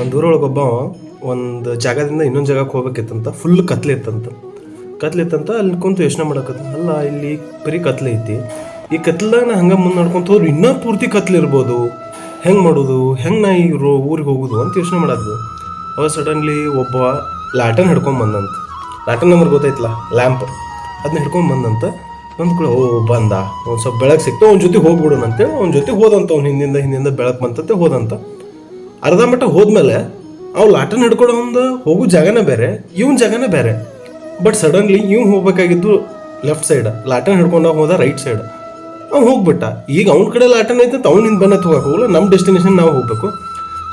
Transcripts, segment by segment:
ಒಂದು ಊರೊಳಗೆ ಒಬ್ಬ ಒಂದು ಜಾಗದಿಂದ ಇನ್ನೊಂದು ಜಾಗಕ್ಕೆ ಹೋಗ್ಬೇಕಿತ್ತಂತ ಫುಲ್ ಕತ್ಲೆ ಇತ್ತಂತ. ಕತ್ಲೆ ಇತ್ತಂತ ಅಲ್ಲಿ ಕುಂತು ಯೋಚನೆ ಮಾಡಕತ್ತ. ಅಲ್ಲ, ಇಲ್ಲಿ ಬರೀ ಕತ್ಲೆ ಐತಿ. ಈ ಕತ್ಲಾಗ ನಾ ಹಂಗೆ ಮುಂದೆ ನಡ್ಕೊಂತ ಹೋದ್ರೆ ಇನ್ನೂ ಪೂರ್ತಿ ಕತ್ಲೆ ಇರ್ಬೋದು. ಹೆಂಗೆ ಮಾಡೋದು? ಹೆಂಗೆ ನಾ ಈ ಊರಿಗೆ ಹೋಗೋದು ಅಂತ ಯೋಚನೆ ಮಾಡೋದು ಅವಾಗ ಸಡನ್ಲಿ ಒಬ್ಬ ಲ್ಯಾಟನ್ ಹಿಡ್ಕೊಂಡು ಬಂದಂತ. ಲ್ಯಾಟನ್ ನಂಬರ್ ಗೊತ್ತೈತಲ್ಲ ಲ್ಯಾಂಪ್. ಅದನ್ನ ಹಿಡ್ಕೊಂಡು ಬಂದಂತ. ಒಂದು ಕೂಡ ಓ, ಬಂದ. ಒಂದು ಸ್ವಲ್ಪ ಬೆಳಕು ಸಿಕ್ತು, ಅವ್ನ ಜೊತೆ ಹೋಗ್ಬಿಡೋಣ ಅಂತೇಳಿ, ಅವ್ನ ಜೊತೆ ಹೋದಂತ, ಅವ್ನು ಹಿಂದಿಂದ ಹಿಂದಿಂದ ಬೆಳಕು ಬಂತಂತೆ, ಹೋದಂತ. ಅರ್ಧ ಮಟ್ಟ ಹೋದ್ಮೇಲೆ ಅವ್ ಲಾಟನ್ ಹಿಡ್ಕೊಳ್ಳೋ ಒಂದು ಹೋಗೋ ಜಾಗನೇ ಬೇರೆ, ಇವನ್ ಜಾಗನೇ ಬೇರೆ. ಬಟ್ ಸಡನ್ಲಿ ಇವ್ನು ಹೋಗ್ಬೇಕಾಗಿದ್ದು ಲೆಫ್ಟ್ ಸೈಡ್ ಲಾಟನ್ ಹಿಡ್ಕೊಂಡು ಹೋದ ರೈಟ್ ಸೈಡ್ ಅವ್ನು ಹೋಗ್ಬಿಟ್ಟ. ಈಗ ಅವ್ನ ಕಡೆ ಲಾಟನ್ ಐತೆ ಅಂತ ಅವ್ನಿಂದ ಬಂದ ಹೋಗಕ್ಕೆ ಹೋಗಲ್ಲ ನಮ್ಮ ಡೆಸ್ಟಿನೇಷನ್ ನಾವು ಹೋಗ್ಬೇಕು.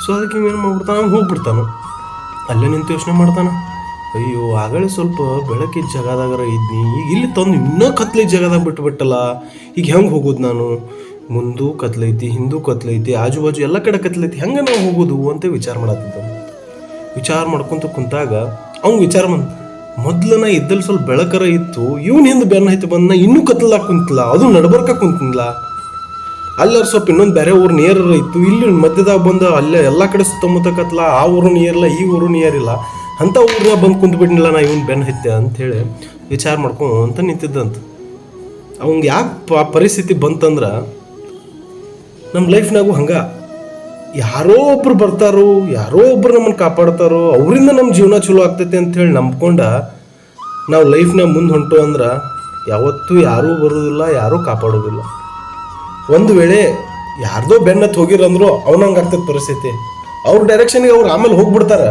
ಸೊ ಅದಕ್ಕೆ ಏನು ಮಾಡ್ಬಿಡ್ತಾನೆ? ಅವ್ನು ಹೋಗ್ಬಿಡ್ತಾನು. ಅಲ್ಲೇ ನಿಂತು ಯೋಚನೆ ಮಾಡ್ತಾನೆ. ಅಯ್ಯೋ, ಆಗಲೇ ಸ್ವಲ್ಪ ಬೆಳಕಿನ ಜಾಗದಾಗರ ಇದ್ನಿ. ಈಗ ಇಲ್ಲಿ ತಂದು ಇನ್ನೂ ಕತ್ಲೆ ಜಾಗದಾಗ ಬಿಟ್ಬಿಟ್ಟಲ್ಲ. ಈಗ ಹೆಂಗೆ ಹೋಗೋದು ನಾನು? ಮುಂದೂ ಕತ್ಲೈತಿ, ಹಿಂದೂ ಕತ್ಲೈತಿ ಆಜು ಬಾಜು ಎಲ್ಲ ಕಡೆ ಕತ್ಲೈತಿ, ಹೆಂಗೆ ನಾವು ಹೋಗೋದು ಅಂತ ವಿಚಾರ ಮಾಡತ್ತಿದ್ದ ವಿಚಾರ ಮಾಡ್ಕೊಂತ ಕುಂತಾಗ ಅವ್ನು ವಿಚಾರ ಬಂದ, ಮೊದ್ಲನ ಇದ್ದಲ್ಲಿ ಸ್ವಲ್ಪ ಬೆಳಕರ ಇತ್ತು, ಇವನ್ ಹಿಂದೆ ಬೆನ್ನ ಹೈತಿ ಬಂದ ಇನ್ನೂ ಕತ್ಲಾಗ ಕುಂತಿಲ್ಲ, ಅದು ನಡ್ಬರ್ಕ ಕುಂತಿಲ್ಲ ಅಲ್ಲಾರ ಸ್ವಲ್ಪ ಇನ್ನೊಂದು ಬೇರೆ ಊರು ನಿಯರ್ ಇತ್ತು, ಇಲ್ಲಿ ಮಧ್ಯದಾಗ ಬಂದು ಅಲ್ಲೇ ಎಲ್ಲ ಕಡೆ ಸುತ್ತಮುತ್ತ ಕತ್ಲ, ಆ ಊರು ನಿಯರ್ಲ್ಲ, ಈ ಊರು ನಿಯರಿಲ್ಲ ಅಂತ ಊರ್ನಾಗ ಬಂದು ಬಿಡ್ಲಿಲ್ಲ ನಾ ಇವನ್ ಬೆನ್ನ ಅಂತ ಅಂತೇಳಿ ವಿಚಾರ ಮಾಡ್ಕೊಂತ ನಿಂತಿದ್ದಂತ. ಅವಂಗೆ ಯಾಕೆ ಪರಿಸ್ಥಿತಿ ಬಂತಂದ್ರ ನಮ್ಮ ಲೈಫ್ನಾಗೂ ಹಂಗ. ಯಾರೋ ಒಬ್ರು ಬರ್ತಾರೋ, ಯಾರೋ ಒಬ್ರು ನಮ್ಮನ್ನು ಕಾಪಾಡ್ತಾರೋ, ಅವರಿಂದ ನಮ್ಮ ಜೀವನ ಚಲೋ ಆಗ್ತೈತೆ ಅಂಥೇಳಿ ನಂಬ್ಕೊಂಡ ನಾವು ಲೈಫ್ನ ಮುಂದೆ ಹೊಂಟು ಅಂದ್ರೆ ಯಾವತ್ತೂ ಯಾರೂ ಬರೋದಿಲ್ಲ, ಯಾರೂ ಕಾಪಾಡೋದಿಲ್ಲ. ಒಂದು ವೇಳೆ ಯಾರ್ದೋ ಬೆನ್ನತ್ತು ಹೋಗಿರಂದ್ರು ಅವನಂಗೆ ಆಗ್ತದ ಪರಿಸ್ಥಿತಿ. ಅವ್ರ ಡೈರೆಕ್ಷನ್ಗೆ ಅವ್ರು ಆಮೇಲೆ ಹೋಗ್ಬಿಡ್ತಾರೆ.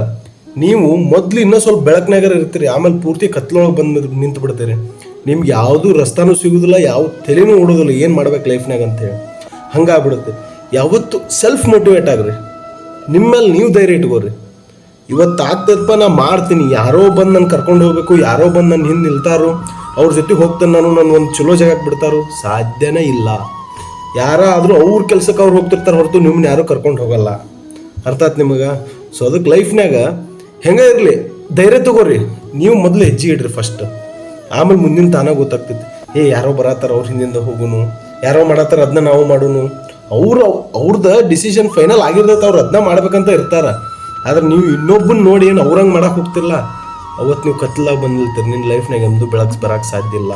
ನೀವು ಮೊದ್ಲು ಇನ್ನೂ ಸ್ವಲ್ಪ ಬೆಳಕಿನಾಗರ ಇರ್ತೀರಿ, ಆಮೇಲೆ ಪೂರ್ತಿ ಕತ್ಲೊಳಗೆ ಬಂದು ನಿಂತು ಬಿಡ್ತೀರಿ ನಿಮ್ಗೆ ಯಾವುದೂ ರಸ್ತಾನೂ ಸಿಗೋದಿಲ್ಲ, ಯಾವ ತಲೆನೂ ಓಡೋದಿಲ್ಲ, ಏನು ಮಾಡ್ಬೇಕು ಲೈಫ್ನಾಗ ಅಂತೇಳಿ ಹಂಗಾಗ್ಬಿಡುತ್ತೆ. ಯಾವತ್ತು ಸೆಲ್ಫ್ ಮೋಟಿವೇಟ್ ಆಗ್ರಿ. ನಿಮ್ಮಲ್ಲಿ ನೀವು ಧೈರ್ಯ ಇಟ್ಕೋರಿ ಇವತ್ತು ಆಗ್ತದಪ್ಪ, ನಾ ಮಾಡ್ತೀನಿ. ಯಾರೋ ಬಂದು ನನ್ನ ಕರ್ಕೊಂಡು ಹೋಗ್ಬೇಕು, ಯಾರೋ ಬಂದು ನನ್ನ ಹಿಂದೆ ನಿಲ್ತಾರೋ, ಅವ್ರ ಜೊತೆ ಹೋಗ್ತಾನೆ ನಾನು ನನ್ನ ಒಂದು ಚಲೋ ಜಾಗಕ್ಕೆ ಬಿಡ್ತಾರೋ, ಸಾಧ್ಯನೇ ಇಲ್ಲ. ಯಾರಾದರೂ ಅವ್ರ ಕೆಲ್ಸಕ್ಕೆ ಅವ್ರು ಹೋಗ್ತಿರ್ತಾರೆ ಹೊರತು ನಿಮ್ಮನ್ನ ಯಾರೂ ಕರ್ಕೊಂಡು ಹೋಗಲ್ಲ. ಅರ್ಥ ಆಯ್ತು ನಿಮಗೆ? ಸೊ ಅದಕ್ಕೆ ಲೈಫ್ನಾಗ ಹೆಂಗೆ ಇರಲಿ? ಧೈರ್ಯ ತಗೋರಿ. ನೀವು ಮೊದಲು ಹೆಜ್ಜೆ ಇಡ್ರಿ ಫಸ್ಟ್ ಆಮೇಲೆ ಮುಂದಿನ ತಾನಾಗ ಗೊತ್ತಾಗ್ತೈತಿ. ಏ, ಯಾರೋ ಬರತ್ತಾರ ಅವ್ರ ಹಿಂದಿಂದ ಹೋಗುನು. ಯಾರೋ ಮಾಡತ್ತಾರ ಅದನ್ನ ನಾವು ಮಾಡೋನು. ಅವ್ರು ಅವ್ರದ್ದು ಡಿಸಿಷನ್ ಫೈನಲ್ ಆಗಿರ್ತೈತೆ, ಅವ್ರು ಅದನ್ನ ಮಾಡ್ಬೇಕಂತ ಇರ್ತಾರ. ಆದ್ರೆ ನೀವು ಇನ್ನೊಬ್ಬನ ನೋಡಿ ಏನು ಅವ್ರಂಗೆ ಮಾಡಕ್ಕೆ ಹೋಗ್ತಿಲ್ಲ. ಅವತ್ತು ನೀವು ಕತ್ಲಾಗ ಬಂದಿರ್ತೀರಿ ನಿನ್ನ ಲೈಫ್ನಾಗ ಎಂದು ಬೆಳಕ್ ಬರಕ್ಕೆ ಸಾಧ್ಯ ಇಲ್ಲ.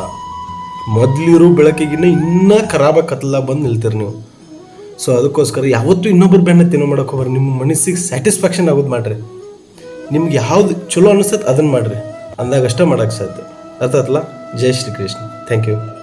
ಮೊದ್ಲಿರೋ ಬೆಳಕಿಗಿನ್ನ ಇನ್ನೂ ಖರಾಬಾಗಿ ಕತ್ಲಾಗ ಬಂದು ನಿಲ್ತೀರಿ ನೀವು. ಸೊ ಅದಕ್ಕೋಸ್ಕರ ಯಾವತ್ತೂ ಇನ್ನೊಬ್ಬರು ಬೆನ್ನ ತಿನ್ನೋ ಮಾಡೋಕೆ ಹೋಗ್ರಿ ನಿಮ್ಮ ಮನಸ್ಸಿಗೆ ಸ್ಯಾಟಿಸ್ಫ್ಯಾಕ್ಷನ್ ಆಗೋದು ಮಾಡ್ರಿ. ನಿಮ್ಗೆ ಯಾವ್ದು ಚಲೋ ಅನಿಸ್ತೈತೆ ಅದನ್ನ ಮಾಡ್ರಿ. ಅಂದಾಗ ಅಷ್ಟೇ ಮಾಡೋಕ್ಕೆ ಸಾಧ್ಯ. ಅರ್ಥಾತ್ಲ? ಜೈ ಶ್ರೀ ಕೃಷ್ಣ. Thank you